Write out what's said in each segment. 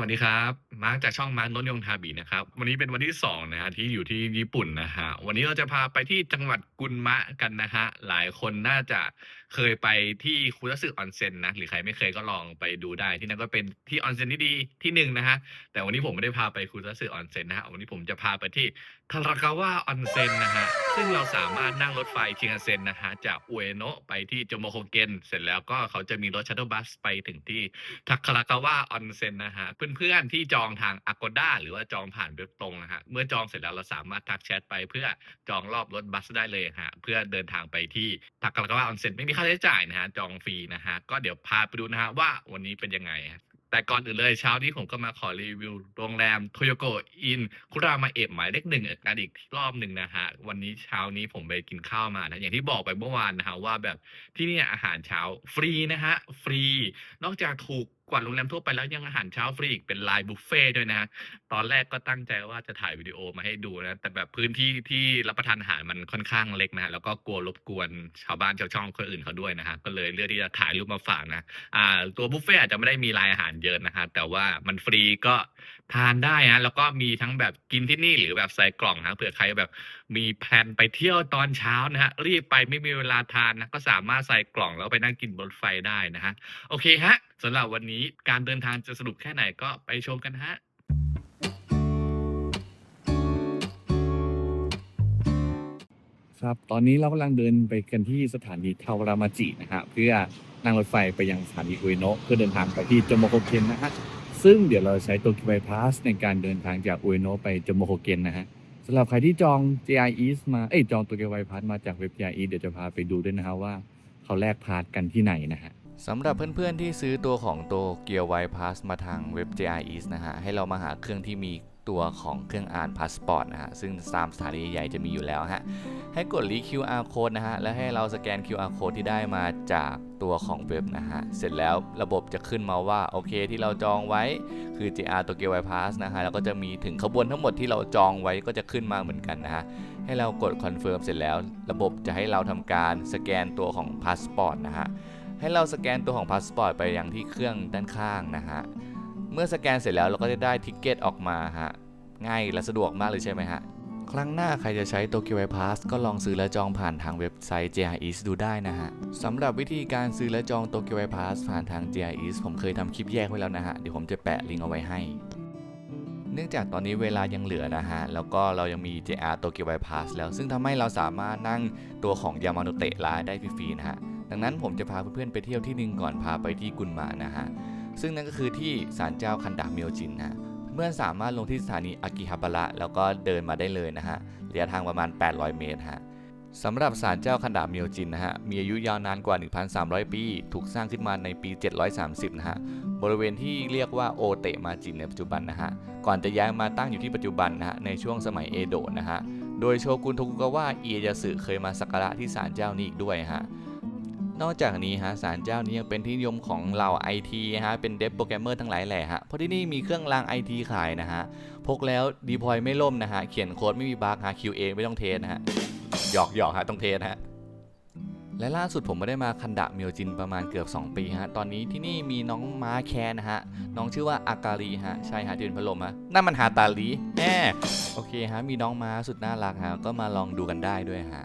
วัสดีครับ มาร์กจากช่องมาร์กนนท์ยงทาบีนะครับ วันนี้เป็นวันที่2นะฮะที่อยู่ที่ญี่ปุ่นนะฮะ วันนี้เราจะพาไปที่จังหวัดกุนมะกันนะฮะ หลายคนน่าจะ เคยไปที่คุระสึออนเซ็นนะ หรือใครไม่เคยก็ลองไปดูได้ ที่นั่นก็เป็นที่ออนเซ็นที่ดีที่หนึ่งนะฮะ แต่วันนี้ผมไม่ได้พาไปคุระสึออนเซ็นนะฮะ วันนี้ผมจะพาไปที่ทารากาวะออนเซ็นนะฮะ ซึ่งเราสามารถนั่งรถไฟชินคันเซ็นนะฮะ จากอุเอโนะไปที่โจโมโคเกน เสร็จแล้วก็เขาจะมีรถชัตเทิลบัสไปถึงที่ทักคารากาวะออนเซ็นนะฮะ เพื่อนๆที่จองทาง Agoda หรือว่าจองผ่านเว็บตรงนะฮะ เมื่อจองเสร็จแล้วเราสามารถทักแชทไปเพื่อจองรอบรถบัสได้เลยฮะ เพื่อเดินทางไปที่ทักคารากาวะออนเซ็นไม่มีค่าใช้จ่ายนะฮะจองฟรีนะฮะก็เดี๋ยวพาไปดูนะฮะว่าวันนี้เป็นยังไงแต่ก่อนอื่นเลยเช้านี้ผมก็มาขอรีวิวโรงแรมโทโยโกอินคุรามาเอะหมายเลขหนึ่งกันอีกรอบหนึ่งนะฮะวันนี้เช้านี้ผมไปกินข้าวมานะอย่างที่บอกไปเมื่อวานนะฮะว่าแบบที่นี่อาหารเช้าฟรีนะฮะฟรี นอกจากถูก กว่าโรงแรมทั่วไปแล้วยังอาหารเช้าฟรีอีกเป็นไลน์บุฟเฟ่ต์ด้วยนะตอนแรกก็ตั้งใจว่าจะถ่ายวิดีโอมาให้ดูนะ แต่แบบพื้นที่ที่รับประทานอาหารมันค่อนข้างเล็กนะแล้วก็กลัวรบกวนชาวบ้านชาวช่องคนอื่นเขาด้วยนะฮะก็เลยเลือกที่จะถ่ายรูปมาฝากนะอ่าตัวบุฟเฟ่อาจจะไม่ได้มีรายอาหารเยอะนะฮะแต่ว่ามันฟรีก็ ทานได้ฮะแล้วก็มีทั้งแบบกินที่นี่หรือแบบใส่กล่องนะเผื่อใครแบบมีแพลนไปเที่ยวตอนเช้านะฮะรีบไปไม่มีเวลาทานนะก็สามารถใส่กล่องแล้วไปนั่งกินบนรถไฟได้นะฮะโอเคฮะสำหรับวันนี้การเดินทางจะสนุกแค่ไหนก็ไปชมกันฮะครับตอนนี้เรากำลังเดินไปกันที่สถานีเทารามาจินะฮะเพื่อนั่งรถไฟไปยังสถานีอุเอโนะเพื่อเดินทางไปที่โจโมโคเกนนะฮะ ซึ่งเดี๋ยวเราใช้ตเกียวไบพาสในการเดินทางจากอุเอโนะไปจมโคเกนนะฮะสำหรับใครที่จอง JR East มา เอ้ย จองตเกียวไบพาสมาจากเว็บ JR East เดี๋ยวจะพาไปดูด้วยนะฮะว่าเขาแลกพาสกันที่ไหนนะฮะสำหรับเพื่อนๆที่ซื้อตัวของตัวเกียร์ไวพาสมาทางเว็บ JR East นะฮะให้เรามาหาเครื่องที่มี ตัวของเครื่องอ่านพาสปอร์ตนะฮะซึ่งตามสถานีใหญ่จะมีอยู่แล้วฮะให้กดรี QR code นะฮะแล้วให้เราสแกน QR code ที่ได้มาจากตัวของเว็บนะฮะเสร็จแล้วระบบจะขึ้นมาว่าโอเคที่เราจองไว้คือ JR ตัวเกียร์ไวพาสนะฮะแล้วก็จะมีถึงขบวนทั้งหมดที่เราจองไว้ก็จะขึ้นมาเหมือนกันนะฮะให้เรากดคอนเฟิร์มเสร็จแล้ว ระบบจะให้เราทำการสแกนตัวของพาสปอร์ตนะฮะให้เราสแกนตัวของพาสปอร์ตไปยังที่เครื่องด้านข้างนะฮะ เมื่อสแกนเสร็จแล้วเราก็จะได้ทิกเก็ตออกมาฮะง่ายและสะดวกมากเลยใช่ไหมฮะครั้งหน้าใครจะใช้โตเกียวไวพาสก็ลองซื้อและจองผ่านทางเว็บไซต์ JR East ดูได้นะฮะสำหรับวิธีการซื้อและจองโตเกียวไวพาสผ่านทาง JR East ผมเคยทำคลิปแยกไว้แล้วนะฮะ เดี๋ยวผมจะแปะลิงก์เอาไว้ให้ เนื่องจากตอนนี้เวลายังเหลือนะฮะ แล้วก็เรายังมี JR โตเกียวไวพาสแล้วซึ่งทำให้เราสามารถนั่งตัวของยามาโนเตะร้าได้ฟรีๆนะฮะ ดังนั้นผมจะพาเพื่อนๆไปเที่ยวที่หนึ่งก่อนพาไปที่กุนมานะฮะ ซึ่งนั่นก็คือที่ศาลเจ้าคันดาเมียวจินนะฮะเพื่อนสามารถลงที่สถานีอากิฮาบาระแล้วก็เดินมาได้เลยนะฮะระยะทางประมาณ 800 เมตรฮะสำหรับศาลเจ้าคันดาเมียวจินนะฮะมีอายุยาวนานกว่า 1,300 ปี ถูกสร้างขึ้นมาในปี 730 นะฮะบริเวณที่เรียกว่าโอเตะมาจินในปัจจุบันนะฮะก่อนจะย้ายมาตั้งอยู่ที่ปัจจุบันนะฮะในช่วงสมัยเอโดะนะฮะโดยโชกุนโทกุกาวะเอียยาสึเคยมาสักการะที่ศาลเจ้านี้อีกด้วยฮะ นอกจากนี้ฮะศาลเจ้านี้ยังเป็นที่นิยมของเหล่า IT ฮะเป็นเดฟโปรแกรมเมอร์ทั้งหลายแหล่ฮะเพราะที่นี่มีเครื่องราง IT ขายนะฮะพกแล้วดีพอยไม่ล่มนะฮะเขียนโค้ดไม่มีบั๊กฮะ QA ไม่ต้องเทสนะฮะหยอกหยอกฮะต้องเทสฮะและล่าสุดผมไม่ได้มาคันดะเมียวจินประมาณเกือบ 2 ปีฮะ ตอนนี้ที่นี่มีน้องม้าแคนนะฮะ น้องชื่อว่าอากาลีฮะ ใช่ฮะที่เป็นพัดลมฮะ นั่นมันฮาตาลีแหมโอเคฮะ มีน้องม้าสุดน่ารักฮะ ก็มาลองดูกันได้ด้วยฮะ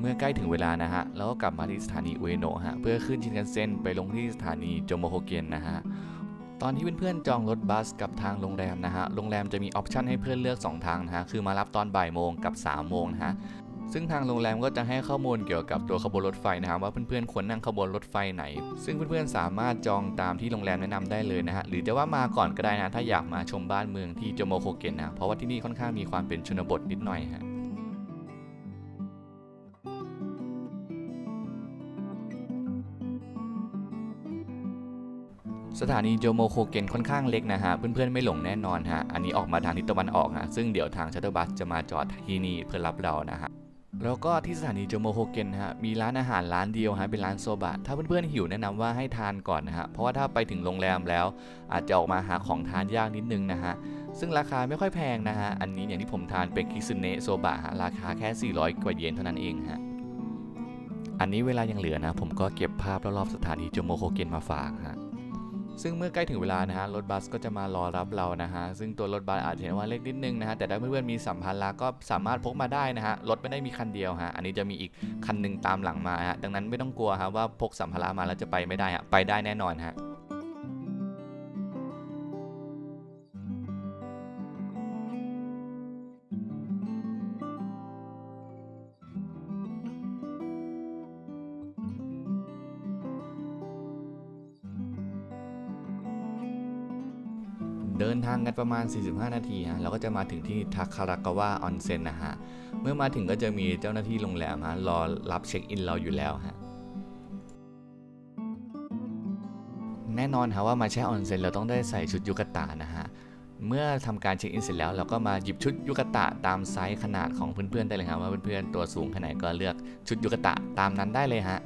เมื่อใกล้ถึงเวลานะฮะเราก็กลับมาที่สถานีอุเอโนะฮะ เพื่อขึ้นชินคันเซ็นไปลงที่สถานีโจโมโฮเกนนะฮะ ตอนที่เพื่อนๆจองรถบัสกับทางโรงแรมนะฮะ โรงแรมจะมีออปชันให้เพื่อนเลือก 2 ทางนะฮะ คือมารับตอนบ่ายโมงกับ3โมงนะฮะซึ่งทางโรงแรมก็จะให้ข้อมูลเกี่ยวกับตัวขบวนรถไฟนะฮะว่าเพื่อนๆควรนั่งขบวนรถไฟไหน ซึ่งเพื่อนๆสามารถจองตามที่โรงแรมแนะนำได้เลยนะฮะหรือจะว่ามาก่อนก็ได้นะถ้าอยากมาชมบ้านเมืองที่โจโมโฮเกนนะเพราะว่าที่นี่ค่อนข้างมีความเป็นชนบทนิดหน่อยฮะ สถานีโจโมโคเกนค่อนข้างเล็กนะฮะ เพื่อนๆไม่หลงแน่นอนฮะ อันนี้ออกมาทางทิศตะวันออกฮะซึ่งเดี๋ยวทางชัตเตอร์บัสจะมาจอดที่นี่เพื่อรับเรานะฮะแล้วก็ที่สถานีโจโมโฮเกนฮะมีร้านอาหารร้านเดียวฮะเป็นร้านโซบะถ้าเพื่อนๆหิวแนะนำว่าให้ทานก่อนนะฮะเพราะว่าถ้าไปถึงโรงแรมแล้ว อาจจะออกมาหาของทานยากนิดนึงนะฮะซึ่งราคาไม่ค่อยแพงนะฮะอันนี้อย่างที่ผมทานเป็นคิซึเนะโซบะฮะราคาแค่ 400 กว่าเยนเท่านั้นเองฮะอันนี้เวลายังเหลือนะ ผมก็เก็บภาพรอบๆสถานีโจโมโคเกนมาฝากฮะ ซึ่งเมื่อใกล้ถึงเวลานะฮะรถบัสก็จะมารอรับเรานะฮะซึ่งตัวรถบัสอาจจะเห็นว่าเล็กนิดนึงนะฮะแต่ถ้าเพื่อนๆมีสัมภาระก็สามารถพกมาได้นะฮะรถไม่ได้มีคันเดียวฮะอันนี้จะมีอีกคันหนึ่งตามหลังมาฮะดังนั้นไม่ต้องกลัวฮะว่าพกสัมภาระมาแล้วจะไปไม่ได้ฮะไปได้แน่นอนฮะ กันประมาณ 45 นาทีฮะเราก็จะมาถึงที่ทาคารากาวะออนเซ็นนะฮะ เมื่อมาถึงก็จะมีเจ้าหน้าที่โรงแรมฮะรอรับเช็คอินเราอยู่แล้วฮะแน่นอนฮะว่ามาแช่ออนเซ็นเราต้องได้ใส่ชุดยุกตะนะฮะเมื่อทำการเช็คอินเสร็จแล้วเราก็มาหยิบชุดยุกตะตามไซส์ขนาดของเพื่อนๆได้เลยครับว่าเพื่อนๆตัวสูงขนาดไหนก็เลือกชุดยุกตะตามนั้นได้เลยฮะ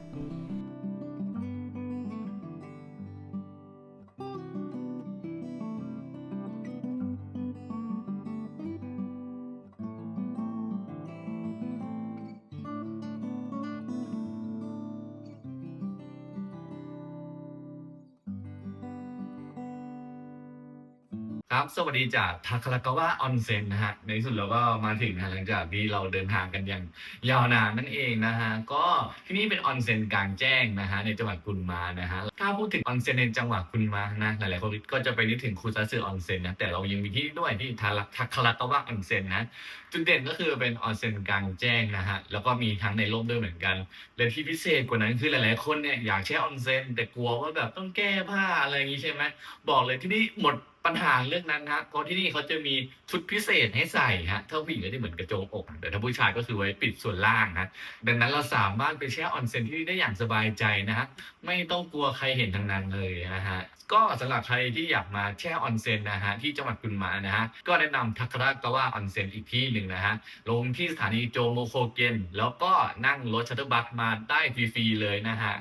ครับ สวัสดีจากทาคารากาวะออนเซ็นนะฮะ ในที่สุดเราก็มาถึงนะหลังจากที่เราเดินทางกันอย่างยาวนานนั่นเองนะฮะ ก็ที่นี่เป็นออนเซ็นกลางแจ้งนะฮะในจังหวัดกุนมานะฮะ ถ้าพูดถึงออนเซ็นในจังหวัดกุนมานะ หลายๆคนก็จะไปนึกถึงคูซาสึออนเซ็นนะ แต่เรายังมีที่ด้วยที่ทาราทาคารากาวะออนเซ็นนะ จุดเด่นก็คือเป็นออนเซ็นกลางแจ้งนะฮะ แล้วก็มีทั้งในร่มด้วยเหมือนกัน และที่พิเศษกว่านั้นคือหลาย ๆ คนเนี่ยอยากแช่ออนเซ็นแต่กลัวว่าแบบต้องแก้ผ้าอะไรอย่างนี้ใช่ไหมบอกเลยที่นี่หมด ปัญหาเรื่องนั้นฮะเพราะที่นี่เขาจะมีชุดพิเศษให้ใส่ฮะถ้าผู้หญิงก็จะเหมือนกระโจมอกแต่ถ้าผู้ชายก็คือไว้ปิดส่วนล่างนะดังนั้นเราสามารถไปแช่ออนเซ็นที่นี่ได้อย่างสบายใจนะฮะไม่ต้องกลัวใครเห็นทางนั้นเลยนะฮะก็สำหรับใครที่อยากมาแช่ออนเซ็นนะฮะที่จังหวัดกุนมานะฮะก็แนะนำทักระกาวะออนเซ็นอีกที่หนึ่งนะฮะลงที่สถานีโจโมโคเกนแล้วก็นั่งรถชัตเตอร์บัสมาได้ฟรีๆเลยนะฮะ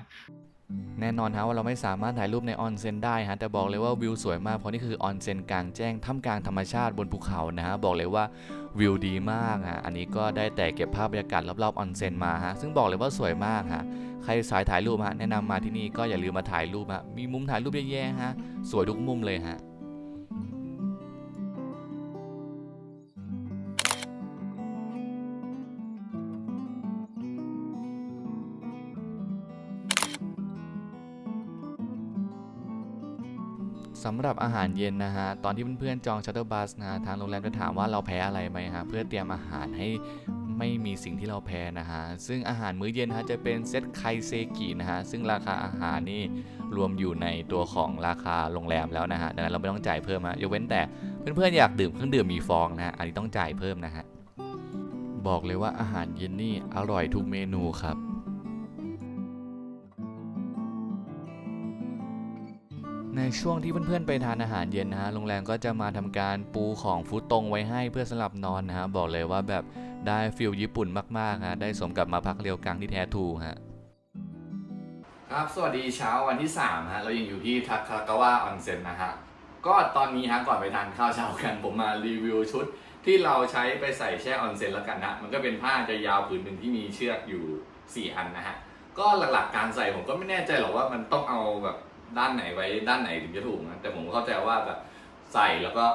แน่นอนฮะว่าเราไม่สามารถถ่ายรูปในออนเซ็นได้ฮะแต่บอกเลยว่าวิวสวยมากเพราะนี่คือออนเซ็นกลางแจ้งท่ามกลางธรรมชาติบนภูเขานะฮะบอกเลยว่าวิวดีมากฮะอันนี้ก็ได้แต่เก็บภาพบรรยากาศรอบๆออนเซ็นมาฮะซึ่งบอกเลยว่าสวยมากฮะใครสายถ่ายรูปฮะแนะนำมาที่นี่ก็อย่าลืมมาถ่ายรูปฮะมีมุมถ่ายรูปเยอะแยะฮะสวยทุกมุมเลยฮะ สำหรับอาหารเย็นนะฮะ ตอนที่เพื่อนๆจองชัตเตอร์บัสนะฮะ ทางโรงแรมจะถามว่าเราแพ้อะไรไหมฮะ เพื่อเตรียมอาหารให้ไม่มีสิ่งที่เราแพ้นะฮะ ซึ่งอาหารมื้อเย็นฮะจะเป็นเซตไคเซกินะฮะ ซึ่งราคาอาหารนี่รวมอยู่ในตัวของราคาโรงแรมแล้วนะฮะ ดังนั้นเราไม่ต้องจ่ายเพิ่มฮะยกเว้นแต่เพื่อนๆอยากดื่มเครื่องดื่มมีฟองนะฮะ อันนี้ต้องจ่ายเพิ่มนะฮะ บอกเลยว่าอาหารเย็นนี่อร่อยทุกเมนูครับ ในช่วงที่เพื่อนๆไปทานอาหารเย็นนะฮะโรงแรมก็จะมาทำการปูของฟุตตรงไว้ให้เพื่อสำหรับนอนนะฮะบอกเลยว่าแบบได้ฟิลญี่ปุ่นมากๆฮะได้สมกับมาพักเรียวกังที่แท้ทูฮะครับสวัสดีเช้าวันที่3ฮะเรายังอยู่ที่ทักคากาวะออนเซ็นนะฮะก็ตอนนี้ฮะก่อนไปทานข้าวเช้ากันผมมารีวิวชุด ที่เราใช้ไปใส่แช่ออนเซ็นแล้วกันนะมันก็เป็นผ้าจะยาวผืนหนึ่งที่มีเชือกอยู่ 4 อันนะฮะก็หลักๆการใส่ผมก็ไม่แน่ใจหรอกว่ามันต้องเอาแบบ ด้านไหนไว้ด้านไหนถึงจะถูกนะแต่ผมเข้าใจว่าแบบใส่แล้วก็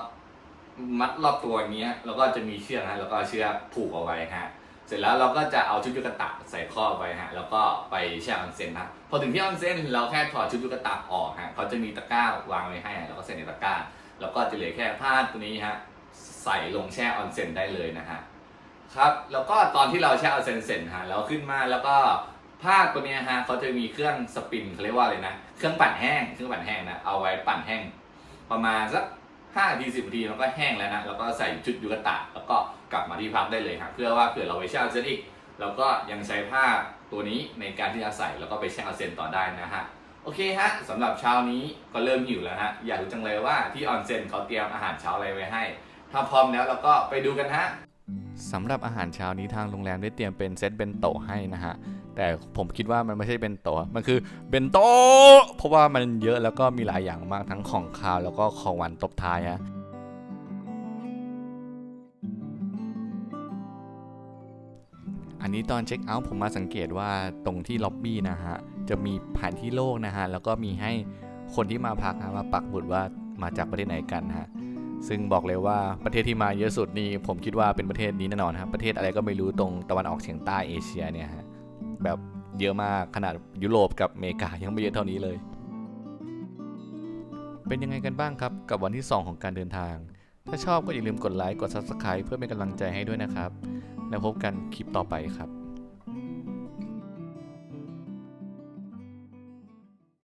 มัดรอบตัวอย่างเงี้ยแล้วก็จะมีเชือกนะแล้วก็เชือกผูกเอาไว้ฮะเสร็จแล้วเราก็จะเอาชุดยุกตะใส่ข้อไว้ฮะแล้วก็ไปแช่ออนเซ็นนะพอถึงที่ออนเซ็นเราแค่ถอดชุดยุกตะออกฮะเขาจะมีตะกร้าวางไว้ให้แล้วก็ใส่ในตะกร้า แล้วก็จะเหลือแค่ผ้าตัวนี้ฮะใส่ลงแช่ออนเซ็นได้เลยนะฮะครับแล้วก็ตอนที่เราแช่ออนเซ็นเสร็จฮะเราขึ้นมาแล้วก็ ผ้าตัวเนี้ยฮะเขาจะมีเครื่องสปินเขาเรียกว่าอะไรนะ เครื่องปั่นแห้ง เครื่องปั่นแห้งนะ เอาไว้ปั่นแห้ง ประมาณสักห้าทีสิบนาทีมันก็แห้งแล้วนะ แล้วก็ใส่ชุดยูกตะ แล้วก็กลับมาที่พักได้เลยครับเพื่อว่าเผื่อเราไปแช่ออนเซนอีก เราก็ยังใช้ผ้าตัวนี้ในการที่จะใส่แล้วก็ไปแช่ออนเซนต่อได้นะฮะ โอเคฮะสำหรับเช้านี้ก็เริ่มหิวแล้วฮะ อยากรู้จังเลยว่าที่ออนเซนเขาเตรียมอาหารเช้าอะไรไว้ให้ ถ้าพร้อมแล้วเราก็ไปดูกันฮะสำหรับอาหารเช้านี้ทางโรงแรมได้เตรียมเป็นเซตเบนโตะให้นะฮะ แต่ผมคิดว่ามันไม่ใช่เบนโตะมันคือเบนโตะเพราะว่ามันเยอะแล้วก็มีหลายอย่างมากทั้งของคาวแล้วก็ของหวานตบท้ายฮะอันนี้ตอนเช็คเอาท์ผมมาสังเกตว่าตรงที่ล็อบบี้นะฮะ จะมีแผนที่โลกนะฮะ แล้วก็มีให้คนที่มาพักนะมาปักหมุดว่ามาจากประเทศไหนกันฮะซึ่งบอกเลยว่าประเทศที่มาเยอะสุดนี่ผมคิดว่าเป็นประเทศนี้แน่นอนครับประเทศอะไรก็ไม่รู้ตรงตะวันออกเฉียงใต้เอเชียเนี่ยฮะ แบบเยอะมากขนาดยุโรปกับอเมริกายังไม่เยอะเท่านี้เลย เป็นยังไงกันบ้างครับกับวันที่ 2 ของการเดินทาง ถ้าชอบก็อย่าลืมกดไลค์กด Subscribe เพื่อเป็นกำลังใจให้ด้วยนะครับ แล้วพบกันคลิปต่อไปครับ